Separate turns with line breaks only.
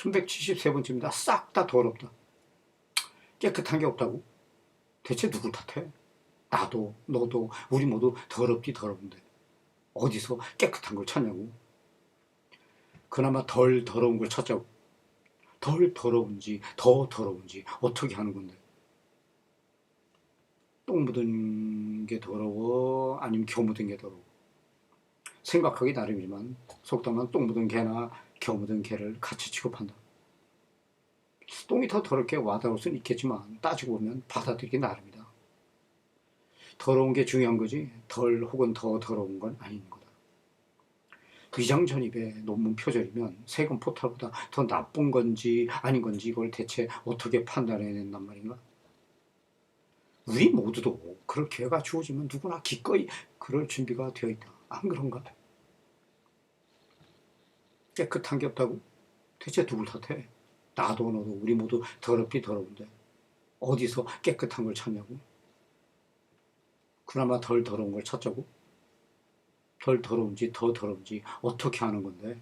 1173번째입니다. 싹 다 더럽다. 깨끗한 게 없다고? 대체 누굴 탓해? 나도 너도 우리 모두 더럽디 더러운데 어디서 깨끗한 걸 찾냐고? 그나마 덜 더러운 걸 찾자고. 덜 더러운지 더 더러운지 어떻게 하는 건데? 똥 묻은 게 더러워 아니면 겨 묻은 게 더러워? 생각하기 나름이지만 속담은 똥 묻은 개나 겨 묻은 개를 같이 취급한다. 똥이 더 더럽게 와닿을 수는 있겠지만 따지고 보면 받아들이기 나름이다. 더러운 게 중요한 거지 덜 혹은 더 더러운 건 아닌 거다. 위장 전입의 논문 표절이면 세금 포탈보다 더 나쁜 건지 아닌 건지 이걸 대체 어떻게 판단해야 된단 말인가? 우리 모두도 그럴 기회가 주어지면 누구나 기꺼이 그럴 준비가 되어 있다. 안 그런가? 깨끗한 게 없다고? 대체 누굴 탓해? 나도 너도 우리 모두 더럽디 더러운데 어디서 깨끗한 걸 찾냐고? 그나마 덜 더러운 걸 찾자고? 덜 더러운지 더 더러운지 어떻게 하는 건데?